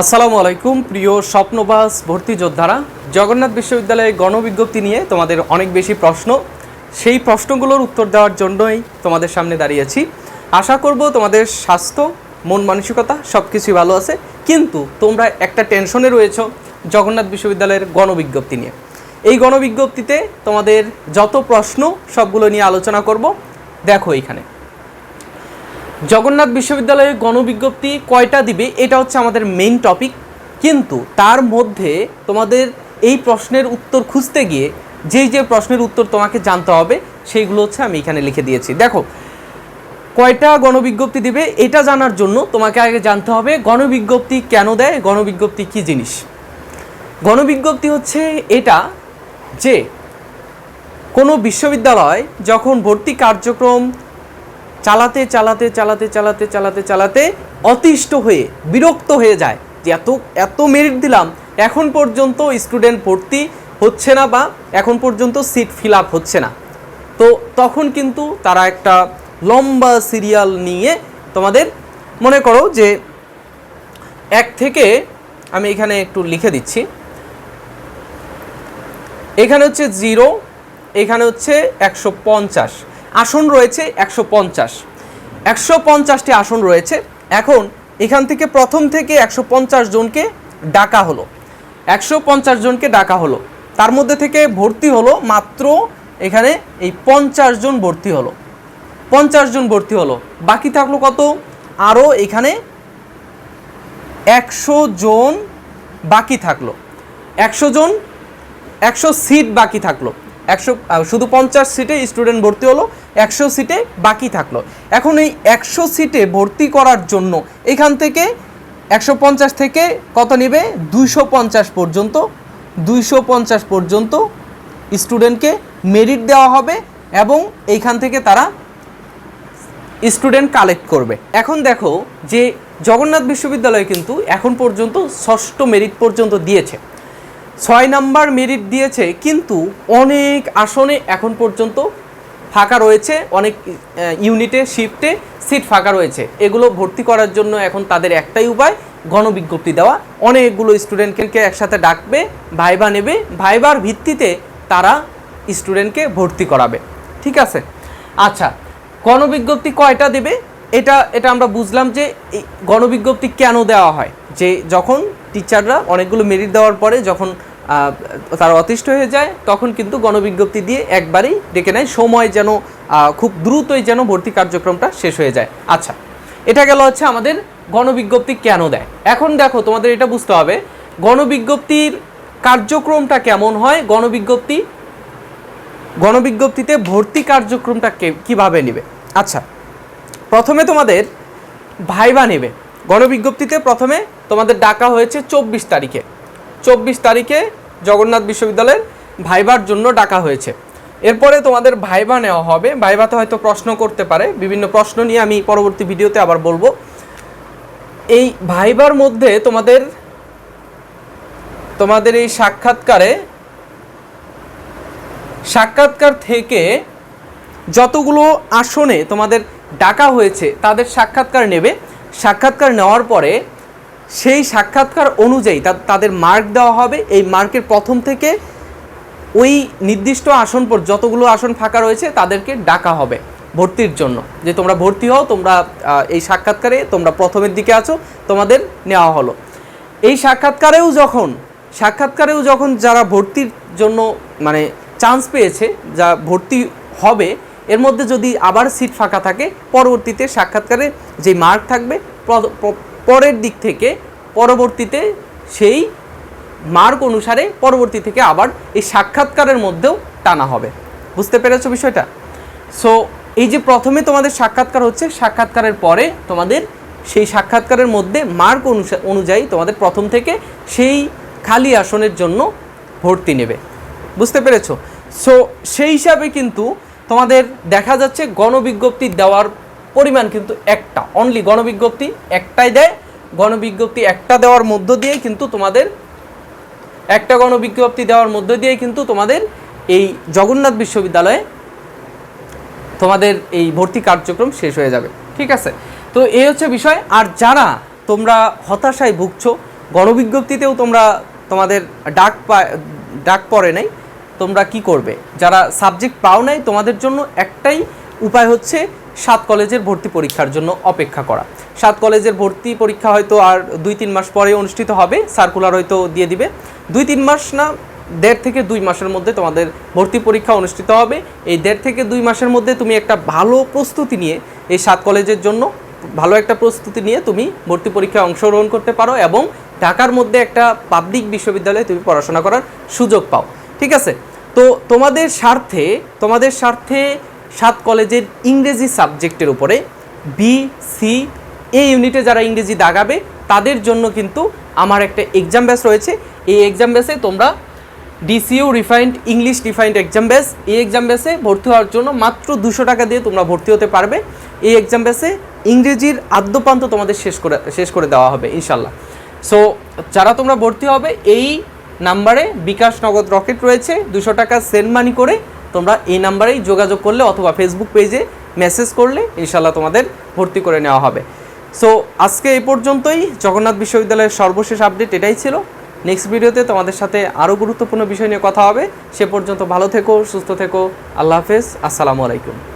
আসসালামু আলাইকুম, প্রিয় স্বপ্নবাস ভর্তি যোদ্ধারা। জগন্নাথ বিশ্ববিদ্যালয়ে গণবিজ্ঞপ্তি নিয়ে তোমাদের অনেক বেশি প্রশ্ন। সেই প্রশ্নগুলোর উত্তর দেওয়ার জন্যই তোমাদের সামনে দাঁড়িয়েছি। আশা করব তোমাদের স্বাস্থ্য, মন মানসিকতা সব কিছুই ভালো আছে। কিন্তু তোমরা একটা টেনশনে রয়েছ জগন্নাথ বিশ্ববিদ্যালয়ের গণবিজ্ঞপ্তি নিয়ে। এই গণবিজ্ঞপ্তিতে তোমাদের যত প্রশ্ন, সবগুলো নিয়ে আলোচনা করব। দেখো এইখানে জগন্নাথ বিশ্ববিদ্যালয়ে গণবিজ্ঞপ্তি কয়টা দিবে, এটা হচ্ছে আমাদের মেইন টপিক কিন্তু তার মধ্যে তোমাদের এই প্রশ্নের উত্তর খুঁজতে গিয়ে যেই যে প্রশ্নের উত্তর তোমাকে জানতে হবে, সেইগুলো হচ্ছে আমি এখানে লিখে দিয়েছি। দেখো, কয়টা গণবিজ্ঞপ্তি দিবে, এটা জানার জন্য তোমাকে আগে জানতে হবে গণবিজ্ঞপ্তি কেন দেয়, গণবিজ্ঞপ্তি কি জিনিস? গণবিজ্ঞপ্তি হচ্ছে এটা যে কোনো বিশ্ববিদ্যালয় যখন ভর্তি কার্যক্রম চালাতে চালাতে চালাতে চালাতে চালাতে চালাতে অতিষ্ঠ হয়ে, বিরক্ত হয়ে যায় যে এত এত মেরিট দিলাম, এখন পর্যন্ত স্টুডেন্ট ভর্তি হচ্ছে না বা এখন পর্যন্ত সিট ফিল আপ হচ্ছে না। তো তখন কিন্তু তারা একটা লম্বা সিরিয়াল নিয়ে তোমাদের মনে করো যে এক থেকে আমি এখানে একটু লিখে দিচ্ছি। এখানে হচ্ছে জিরো এখানে হচ্ছে একশো পঞ্চাশ। আসন রয়েছে একশো পঞ্চাশ। একশো পঞ্চাশটি আসন রয়েছে। এখন এখান থেকে প্রথম থেকে একশো পঞ্চাশ জনকে ডাকা হলো। একশো পঞ্চাশ জনকে ডাকা হলো। তার মধ্যে থেকে ভর্তি হলো মাত্র এখানে এই পঞ্চাশ জন ভর্তি হলো। পঞ্চাশ জন ভর্তি হলো। বাকি থাকল কত? আরও এখানে একশো জন বাকি থাকল। একশো জন, একশো সিট বাকি থাকল। একশো শুধু পঞ্চাশ সিটে স্টুডেন্ট ভর্তি হলো, একশো সিটে বাকি থাকল। এখন এই একশো সিটে ভর্তি করার জন্য এখান থেকে একশো পঞ্চাশ থেকে কত নেবে? দুইশো পঞ্চাশ পর্যন্ত, দুইশো পঞ্চাশ পর্যন্ত স্টুডেন্টকে মেরিট দেওয়া হবে এবং এইখান থেকে তারা স্টুডেন্ট কালেক্ট করবে। এখন দেখো যে জগন্নাথ বিশ্ববিদ্যালয় কিন্তু এখন পর্যন্ত ষষ্ঠ মেরিট পর্যন্ত দিয়েছে। ছয় নাম্বার মেরিট দিয়েছে, কিন্তু অনেক আসনে এখন পর্যন্ত ফাঁকা রয়েছে, অনেক ইউনিটে, শিফটে সিট ফাঁকা রয়েছে। এগুলো ভর্তি করার জন্য এখন তাদের একটাই উপায়, গণবিজ্ঞপ্তি দেওয়া। অনেকগুলো স্টুডেন্টকে একসাথে ডাকবে, ভাইবা নেবে, ভাইবার ভিত্তিতে তারা স্টুডেন্টকে ভর্তি করাবে। ঠিক আছে? আচ্ছা গণবিজ্ঞপ্তি কয়টা দেবে? এটা এটা আমরা বুঝলাম যে গণবিজ্ঞপ্তি কেন দেওয়া হয়? যে যখন টিচাররা অনেকগুলো মেরিট দেওয়ার পরে যখন তারা অতিষ্ঠ হয়ে যায়, তখন কিন্তু গণবিজ্ঞপ্তি দিয়ে একবারেই ডেকে নেয়, সময় যেন খুব দ্রুতই যেন ভর্তি কার্যক্রমটা শেষ হয়ে যায়। আচ্ছা এটা গেল হচ্ছে আমাদের গণবিজ্ঞপ্তি কেন দেয়? এখন দেখো, তোমাদের এটা বুঝতে হবে, গণবিজ্ঞপ্তির কার্যক্রমটা কেমন হয়? গণবিজ্ঞপ্তি, গণবিজ্ঞপ্তিতে ভর্তি কার্যক্রমটা কে- কীভাবে নেবে? আচ্ছা প্রথমে তোমাদের ভাইবা নেবে। গণবিজ্ঞপ্তিতে প্রথমে তোমাদের ডাকা হয়েছে চব্বিশ তারিখে। চব্বিশ তারিখে জগন্নাথ বিশ্ববিদ্যালয়ের ভাইবার জন্য ডাকা হয়েছে। এরপরে তোমাদের ভাইবা নেওয়া হবে। ভাইবাতে হয়তো প্রশ্ন করতে পারে। বিভিন্ন প্রশ্ন নিয়ে আমি পরবর্তী ভিডিওতে আবার বলব। এই ভাইবার মধ্যে তোমাদের তোমাদের এই সাক্ষাৎকারে, সাক্ষাৎকার থেকে যতগুলো আসনে তোমাদের ডাকা হয়েছে, তাদের সাক্ষাৎকার নেবে। সাক্ষাৎকার নেওয়ার পরে সেই সাক্ষাৎকার অনুযায়ী তাদের মার্ক দেওয়া হবে। এই মার্কের প্রথম থেকে ওই নির্দিষ্ট আসন পর যতগুলো আসন ফাঁকা রয়েছে, তাদেরকে ডাকা হবে ভর্তির জন্য। যে তোমরা ভর্তি হও, তোমরা এই সাক্ষাৎকারে তোমরা প্রথমের দিকে আছো, তোমাদের নেওয়া হলো। এই সাক্ষাৎকারেও যখন সাক্ষাৎকারেও যখন যারা ভর্তির জন্য মানে চান্স পেয়েছে, যা ভর্তি হবে এর মধ্যে যদি আবার সিট ফাঁকা থাকে, পরবর্তীতে সাক্ষাৎকারে যে মার্ক থাকবে পরের দিক থেকে, পরবর্তীতে সেই মার্ক অনুসারে পরবর্তী থেকে আবার এই সাক্ষাৎকারের মধ্যেও টানা হবে। বুঝতে পেরেছ বিষয়টা? সো এই যে প্রথমে তোমাদের সাক্ষাৎকার হচ্ছে, সাক্ষাৎকারের পরে তোমাদের সেই সাক্ষাৎকারের মধ্যে মার্ক অনুযায়ী তোমাদের প্রথম থেকে সেই খালি আসনের জন্য ভর্তি নেবে। বুঝতে পেরেছ? সো সেই হিসাবে কিন্তু তোমাদের দেখা যাচ্ছে গণবিজ্ঞপ্তি দেওয়ার পরিমাণ কিন্তু একটা। অনলি গণবিজ্ঞপ্তি একটাই দেয়। গণবিজ্ঞপ্তি একটা দেওয়ার মধ্য দিয়ে কিন্তু তোমাদের একটা গণবিজ্ঞপ্তি দেওয়ার মধ্য দিয়ে কিন্তু তোমাদের এই জগন্নাথ বিশ্ববিদ্যালয়ে তোমাদের এই ভর্তি কার্যক্রম শেষ হয়ে যাবে। ঠিক আছে? তো এই হচ্ছে বিষয়। আর যারা তোমরা হতাশায় ভুগছো, গণবিজ্ঞপ্তিতেও তোমরা তোমাদের ডাক পা- ডাক পড়ে নাই তোমরা কি করবে? যারা সাবজেক্ট পাও নাই, তোমাদের জন্য একটাই উপায় হচ্ছে সাত কলেজের ভর্তি পরীক্ষার জন্য অপেক্ষা করা। সাত কলেজের ভর্তি পরীক্ষা হয়তো আর দুই তিন মাস পরে অনুষ্ঠিত হবে সার্কুলার হয়তো দিয়ে দিবে। দুই তিন মাস না, দেড় থেকে দুই মাসের মধ্যে তোমাদের ভর্তি পরীক্ষা অনুষ্ঠিত হবে। এই দেড় থেকে দুই মাসের মধ্যে তুমি একটা ভালো প্রস্তুতি নিয়ে এই সাত কলেজের জন্য ভালো একটা প্রস্তুতি নিয়ে তুমি ভর্তি পরীক্ষায় অংশগ্রহণ করতে পারো এবং ঢাকার মধ্যে একটা পাবলিক বিশ্ববিদ্যালয়ে তুমি পড়াশোনা করার সুযোগ পাও। ঠিক আছে? তো তোমাদের স্বার্থে তোমাদের স্বার্থে সাত কলেজের ইংরেজি সাবজেক্টের উপরে বি সি এ ইউনিটে যারা ইংরেজি দাগাবে, তাদের জন্য কিন্তু আমার একটা এক্সাম ব্যাস রয়েছে। এই এক্সাম ব্যাসে তোমরা ডিসিউ refined English refined exam batch এই এক্সাম ব্যাচে ভর্তি হওয়ার জন্য মাত্র দুশো টাকা দিয়ে তোমরা ভর্তি হতে পারবে। এই এক্সাম ব্যাচে ইংরেজির আদ্যপান্ত তোমাদের শেষ করে শেষ করে দেওয়া হবে ইনশাল্লাহ সো যারা তোমরা ভর্তি হবে, এই নাম্বারে বিকাশ নগদ রকেট রয়েছে, দুশো টাকা সেন্ড মানি করে তোমরা এই নাম্বারেই যোগাযোগ করলে অথবা ফেসবুক পেজে মেসেজ করলে ইনশাল্লাহ তোমাদের ভর্তি করে নেওয়া হবে। সো আজকে এই পর্যন্তই। জগন্নাথ বিশ্ববিদ্যালয়ের সর্বশেষ আপডেট এটাই ছিল। নেক্সট ভিডিওতে তোমাদের সাথে আরও গুরুত্বপূর্ণ বিষয় নিয়ে কথা হবে। সে পর্যন্ত ভালো থেকো, সুস্থ থেকো। আল্লাহ হাফেজ। আসসালামু আলাইকুম।